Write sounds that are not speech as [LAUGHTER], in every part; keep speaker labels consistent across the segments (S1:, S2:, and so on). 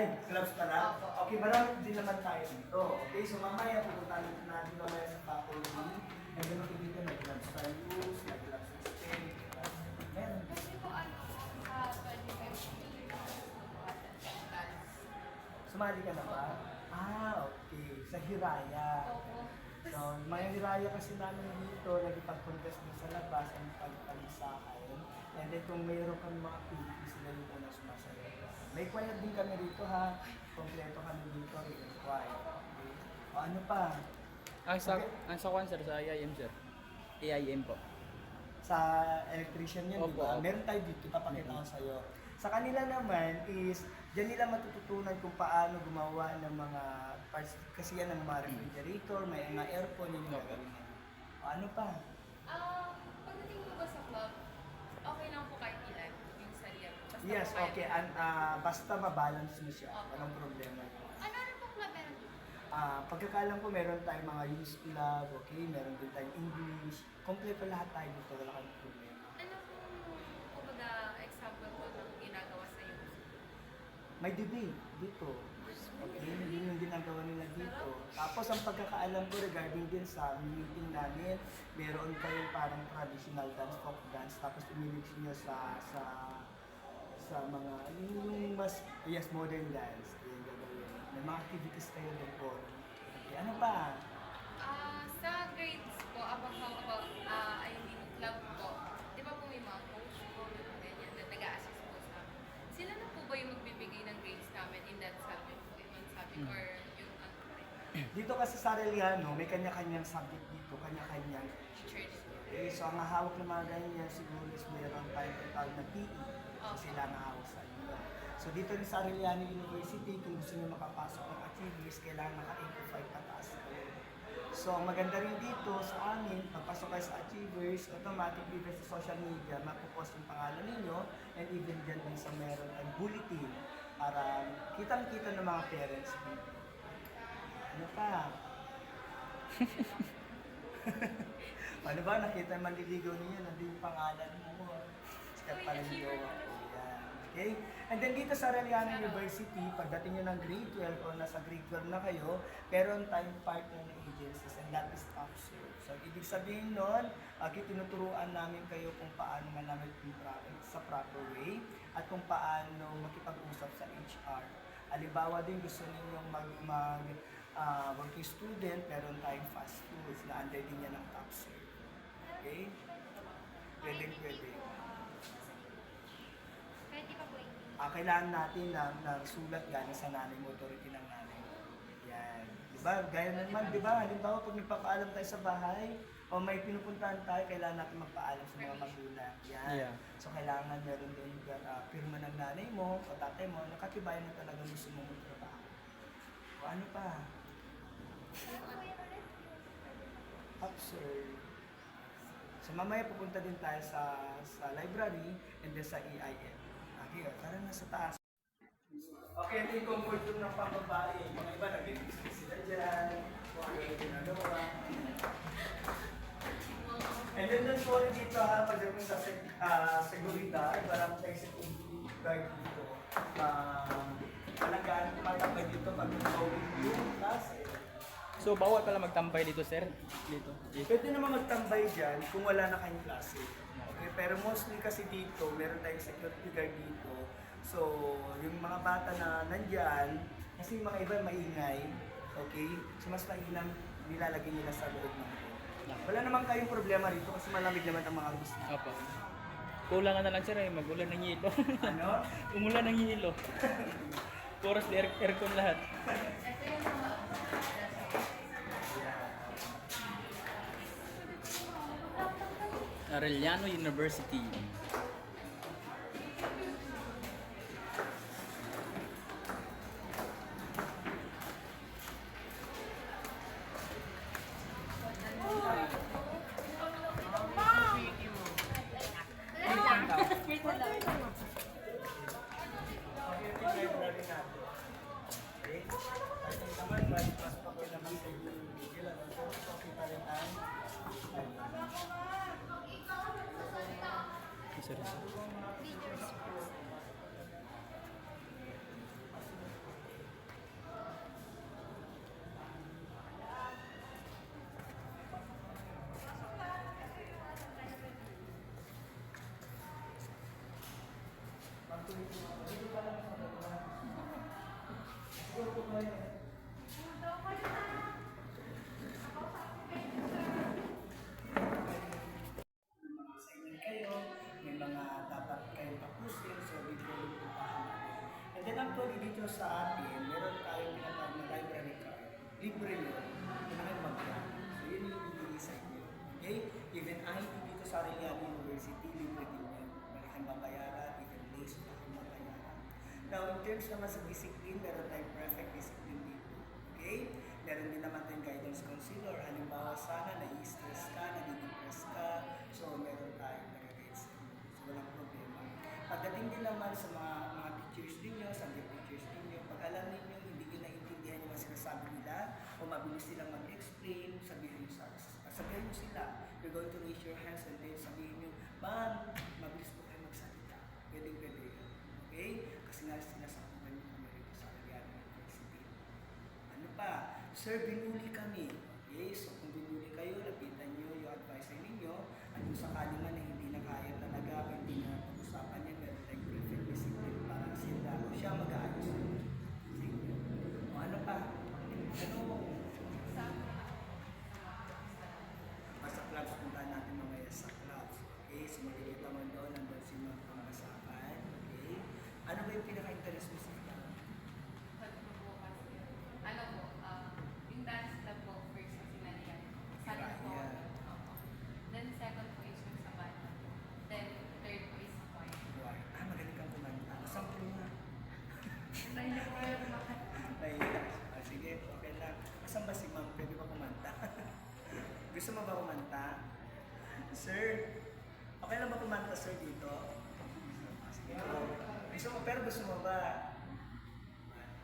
S1: Ay, gloves pala?
S2: Opo.
S1: Okay, marami din naman tayo dito. Okay, so mamaya pupunta natin mamaya sa faculty. And then makikita may gloves tayo use, may gloves na stick. Meron.
S2: Kasi po ano, sa 25
S1: Sumali ka na ba? Ah, okay. Sa Hiraya.
S2: Opo.
S1: So, mga Hiraya kasi namin dito, nagipag-contest din sa labas, ang pagpalisakan. And then kung mayroon kang mga PDP, sila yung unang sumasayo. May choir din kami rito ha. Kompleto kami dito, written choir. Okay. O ano pa?
S3: Ang sa, ang sa kwan, sir, sa IIM, sir. AIM po.
S1: Sa electrician yun, di ba? Meron tayo dito, papakita ko sa'yo. Sa kanila naman is, dyan nila matututunan kung paano gumawa ng mga parts, kasi yan ng mga refrigerator, may mga aircon, yun yung gagawin nila. O ano pa?
S2: Ah, pagdating po ba sa club, okay lang po kahit ilan yung sarili. Basta
S1: Yes, okay.
S2: ilan.
S1: An, ah, basta mabalance mo siya. Walang problema.
S2: Ano ano pong club meron?
S1: Ah, pagkakalam ko, meron tayong mga youth club, okay? Meron din tayong English. Kompleto lahat tayo dito, wala kang problema.
S2: Ano pong, kumbaga, example po ng ginagawa sa iyo?
S1: May debate dito. Okay, yun yung ginagawa nila dito. Tapos ang pagkakaalam ko regarding din sa meeting namin, meron kayong parang traditional dance, folk dance, tapos umimix nyo sa sa sa mga yung, mas yes modern dance yung gagawin. May mga activities kayo doon po. Okay, ano pa?
S2: Ah, sa grades po, about how about ah ayun din club po, di ba po may mga coach po, may mga ganyan na nag-a-assist po sa amin. Sila na po ba yung magbibigay ng grades namin in that subject in one subject, or yung ano rin,
S1: Dito kasi sa Arellano, may kanya-kanyang subject dito, kanya-kanyang
S2: teacher din po.
S1: Eh, so ang hawak ng mga ganyan siguro is meron tayong tinatawag na PE. So sila ang hawak sa inyo. So dito rin sa Arellano University, kung gusto nyo makapasok ng achievers, kailangan naka-85 pataas kayo. So ang maganda rin dito sa amin, pagpasok kayo sa achievers, automatic even sa social media, mapopost yung pangalan ninyo and even dyan din sa meron ang bulletin para kitang-kita ng mga parents dito. Ano pa? [LAUGHS] Ano ba, nakita manliligaw niya, nandun yung pangalan mo. Sikat pa rin yung jowa ko. Yan. Okay? And then dito sa Arellano University, pagdating nyo ng grade 12 o nasa grade 12 na kayo, meron tayong partner na agencies and that is TopServe. So, ibig sabihin nun, uh, tinuturuan namin kayo kung paano manamit sa proper way at kung paano makipag-usap sa HR. Halimbawa din gusto ninyong mag, mag ah, working student, meron tayong fast foods na under din yan ng TopServe. Okay? Pwede, pwede.
S2: Pwede pa po yung
S1: Ah, kailangan natin na, na sulat galing sa nanay mo, authority ng nanay mo. Yan. Di ba? Gaya naman, di ba? Halimbawa, pag nagpapaalam tayo sa bahay, o may pinupuntahan tayo, kailangan natin magpaalam sa mga magulang. Yan.
S3: Yeah.
S1: So, kailangan meron din uh, pirma ng nanay mo, o tatay mo, nakatibayan na talaga gusto mo magtrabaho. O ano pa? Up, sir. So mamaya pupunta din tayo sa sa library and then sa EIM. Okay, o, tara na sa taas. Okay, ito yung comfort room ng pambabae. Mga iba, nag-ibig sila dyan. Kung ano yung ginagawa. And then po rin dito ha, pagdating sa uh, seguridad, marami tayong security guard dito. Uh, Alagaan tumatambay dito pag nag-going yung klase.
S3: So, bawal pala magtambay dito, sir? Dito. dito.
S1: Pwede naman magtambay dyan kung wala na kayong klase. Okay, pero mostly kasi dito, meron tayong security guard dito. So, yung mga bata na nandyan, kasi yung mga iba maingay, okay? So, mas mainam nilalagay nila sa loob ng room. Wala naman kayong problema rito kasi malamig naman ang mga dito.
S3: Opo. Kulangan na lang, sir, eh. Magulan ng hilo.
S1: Ano? [LAUGHS]
S3: Umulan ng hilo. [LAUGHS] Puros air aircon lahat. [LAUGHS] Arellano University. Sorry, sir.
S1: Sa atin, meron tayong tinatawag na library card. Libre yun. Kailangan magkano. So yun yung ibibigay sa inyo. Okay? Even IT dito sa Arellano University, libre din yun. Wala kang babayaran, even days, wala kang babayaran. Now, in terms naman sa discipline, meron tayong perfect discipline dito. Okay? Meron din naman tayong guidance counselor. Halimbawa, sana nai-stress ka, nadi-depress ka. So, meron tayong nag-guide sa. So, walang problema. Pagdating din naman sa mga mga teachers ninyo, pag alam ninyo hindi nyo naiintindihan yung mga sinasabi nila o mabilis silang mag-explain, sabihin nyo sa sabihin nyo sila, you're going to raise your hands and then sabihin nyo, ma'am, mabilis po kayo magsalita. Pwede, pwede. Okay? Kasi nga sinasakupan nyo kami rito sa Ariana University. Ano pa? Sir, binuli kami. Okay, so kung binuli kayo, lapitan nyo yung advisor ninyo at kung sakali man na hindi na kaya talaga o hindi na pag-usapan niya, meron tayong prefect discipline para sila o siya mag-aayos sa inyo. Sige. O ano pa? Ano?
S2: Sa
S1: Basta clubs, puntahan natin mamaya sa clubs. Okay, so makikita mo doon, nandun si Ma'am Pangmasakan. Okay? Ano ba yung pinaka-interest mo sa club?
S2: pagbubukas yun. Ano po, ah, yung dance club po, first na sinalihan. Second po,
S1: Yeah.
S2: opo. Then second po is yung sa banda. Then third po is choir.
S1: Why? Ah, magaling kang kumanta. Sample nga.
S2: Dahil na po kayo kumakas.
S1: Nahiya. Ah, sige, okay lang. Asan ba si ma'am? Pwede ba kumanta? Gusto mo ba kumanta? Sir, okay lang ba kumanta sir dito? Sige po. Gusto mo, pero gusto mo ba?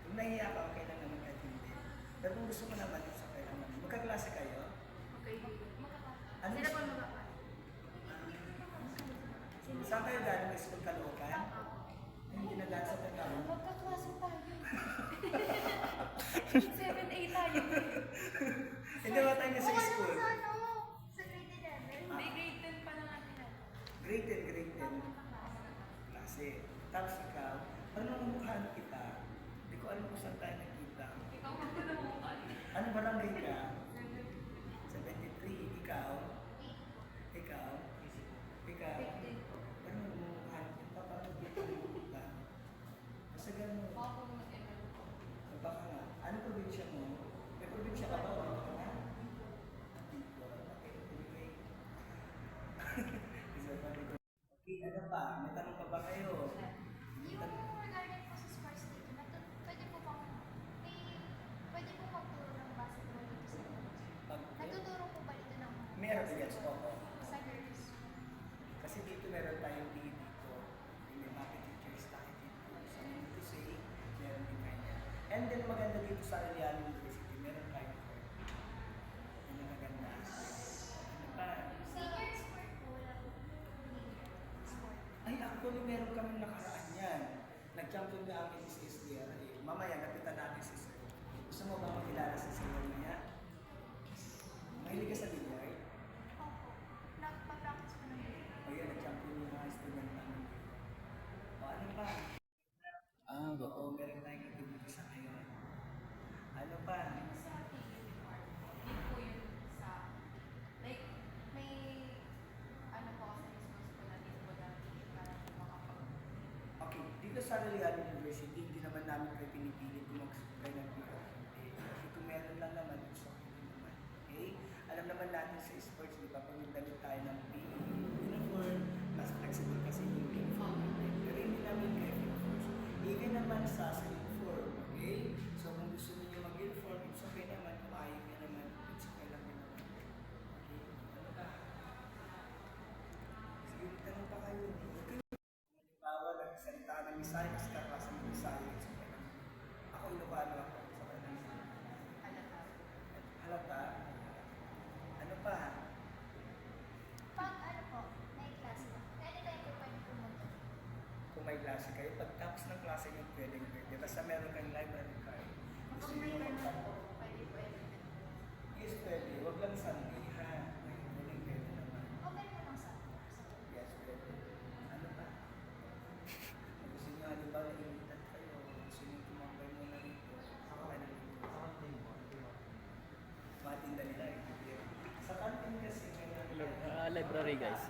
S1: Kung nahiya ka, okay lang naman kahit hindi. Pero kung gusto mo naman, it's okay lang naman. Magkaklase kayo?
S2: Okay.
S1: Ano
S2: Sila po makakas.
S1: Saan kayo galing? May school Caloocan? Hindi nag-dance sa Tagalog.
S2: Magkaklase tayo. 7A tayo.
S1: Hindi ba tayo sa school?
S4: Sa ano? Sa grade 11?
S2: Hindi, grade 10 pa lang natin. yan.
S1: Grade 10, grade 10. Klase. Tapos ikaw, ano ang mukhaan kita? Hindi ko alam kung saan tayo nakita.
S2: Ikaw ang muna mo
S1: Ano barangay ka? 73. Ikaw? Ikaw? Ikaw? Ano ang mukhaan kita? Paano kita nakita? Kasi gano'n.
S2: Baka po mag-enroll po.
S1: Baka nga. Ano probinsya mo? May probinsya ka ba? o Wala ka na? Okay, anyway. Isa pa dito. Okay, ano pa? May tanong pa ba kayo?
S4: Yung regarding po sa sports dito, pwede po bang, may, pwede po magturo ng basketball dito sa girls?
S1: Pag-
S4: Natuturo po ba dito ng
S1: Meron, yes, oo.
S4: sa girls?
S1: Kasi dito meron tayong PE dito. May mga teachers tayo dito. So, meaning to say, meron din kanya. And then maganda dito sa Arellano University, meron tayong court. Yun ang maganda. Ano pa?
S4: Senior sport po, wala po. Sport.
S1: Ay, actually, meron kami nakaraan yan. Nag-champion na si SDRA. Mamaya, napitan natin si Sir. Gusto mo ba makilala si Sir mamaya? Mahilig ka sa billiard?
S4: Opo. Nagpa-practice po ng grade.
S1: O yan, nag-champion yung mga student namin. O ano pa?
S3: Ah,
S1: Oo, meron tayong nagbibigo sa ngayon. Ano pa?
S2: Sa ating uniform, yun po yun sa, like, may, ano po kasi resource po natin po natin para po makapag,
S1: Sa Arellano University, hindi naman namin kayo pinipilit kung mag-supply ng PR. Hindi. Kasi kung meron lang naman, it's okay naman. Okay? Alam naman natin sa sports, di ba, pag nagdamit tayo ng PE uniform, mas flexible kasi yung uniform. Pero hindi namin kayo uniform. Even naman sa klase kayo, pag tapos ng klase nyo, pwedeng pwede. Basta meron kayong library card. Gusto
S2: may
S1: magpa-
S2: po, pwede po every
S1: Yes, pwede. Huwag lang Sunday, ha? Pwedeng pwede naman.
S4: Open po lang sa
S1: Yes, pwede. Ano? Kung gusto nyo, halimbawa, nag-imitan kayo. Gusto nyo tumambay muna rito. Ako ka na rito. Matinda nila. eh. Sa kantin kasi, kaya...
S3: Ah, library guys.